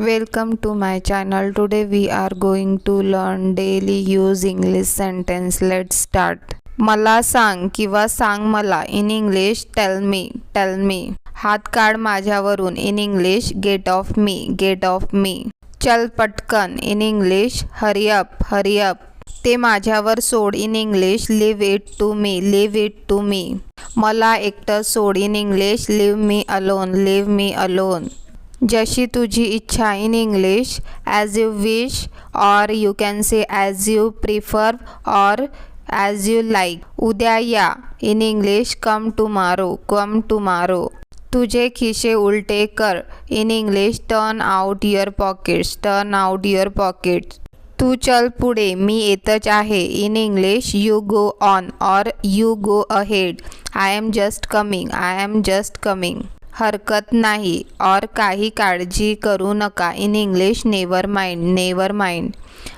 Welcome to my channel. Today we are going to learn daily use English sentence. Let's start. मला सांग किंवा सांग मला in English tell me tell me हात काढ माझ्यावरून in English get off me get off me चल पटकन in English hurry up hurry up ते माझ्यावर सोड in English leave it to me leave it to me मला एकटं सोड in English leave me alone leave me alone जशी तुझी इच्छा in English as you wish or you can say as you prefer or as you like उद्या या, in English come tomorrow come tomorrow तुझे खिसे उलटे कर, in English turn out your pockets turn out your pockets तू चल पुढे, मी येतच आहे. In English you go on or you go ahead I am just coming I am just coming हरकत नाही. और काही काळजी करू नका. In English never mind never mind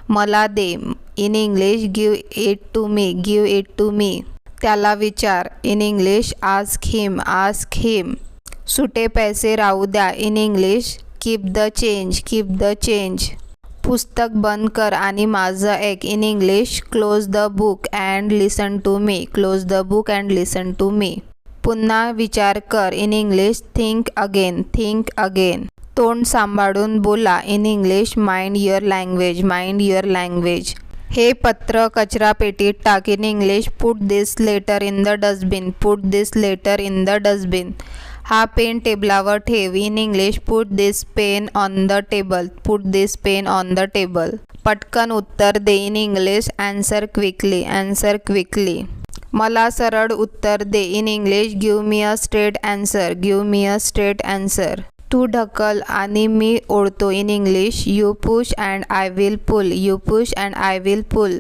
मला दे. In English give it to me give it to me त्याला विचार. In English ask him ask him सुटे पैसे राहू द्या. In English keep the change keep the change पुस्तक बंद कर आणि माझं एक in English close the book and listen to me close the book and listen to me पुन्हा विचार कर in English think again think again तोंड सांभाळून बोला in English mind your language mind your language हे पत्र कचरा पेटीत टाक in English put this letter in the dustbin put this letter in the dustbin हा पेन टेबलावर ठेव in English put this pen on the table put this pen on the table पटकन उत्तर दे in English answer quickly answer quickly मला सरळ उत्तर दे. In English give me a straight answer give me a straight answer तू ढकल आणि मी ओढतो. In English you push and I will pull you push and I will pull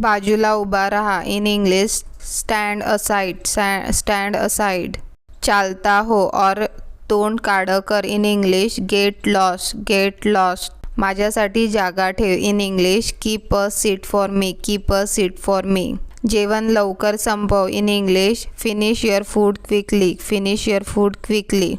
बाजूला उभा राहा. In English stand aside stand aside चालता हो or तोंड काढं कर. In English get lost get lost माझ्यासाठी जागा ठेव. In English keep a seat for me keep a seat for me जेवण लवकर संपव. In English finish your food quickly finish your food quickly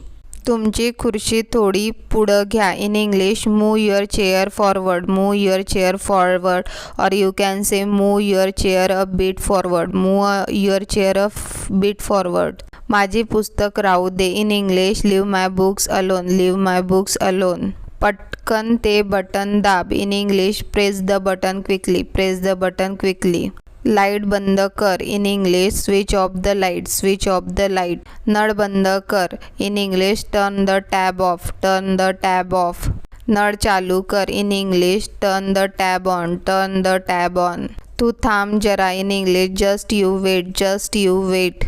तुमची खुर्ची थोडी पुढं घ्या. In English move your chair forward move your chair forward or you can say move your chair a bit forward move your chair a bit forward माझी पुस्तक राहू दे. In English leave my books alone leave my books alone पटकन ते button दाब. In English press the button quickly press the button quickly light बंद कर in English switch off the light switch off the light. नळ बंद कर in English turn the tap off turn the tap off. नळ चालू कर in English turn the tap on turn the tap on. तू थांब जरा in English just you wait just you wait.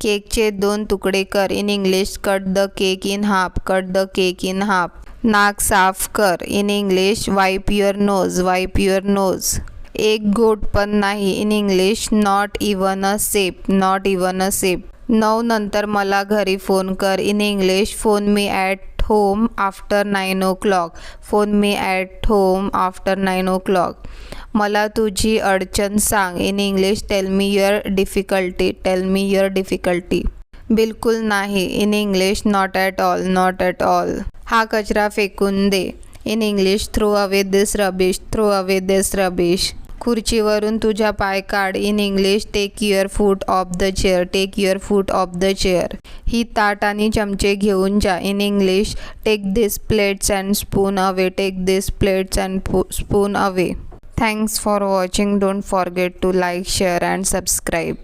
केकचे दोन तुकडे कर in English cut the cake in half cut the cake in half. नाक साफ कर in English wipe your nose wipe your nose. एक गोट पण नाही in English not even a sip not even a sip नऊ नंतर मला घरी फोन कर. In English phone me at home after nine o'clock phone me at home after nine o'clock मला तुझी अडचण सांग. In English tell me your difficulty tell me your difficulty बिलकुल नाही. In English not at all not at all हा कचरा फेकून दे. In English throw away this rubbish throw away this rubbish खुर्चीवरून तुझ्या पाय काढ. In English take your foot off the chair take your foot off the chair ही ताट आणि चमचे घेऊन जा. In English take this plates and spoon away take this plates and spoon away thanks for watching don't forget to like share and subscribe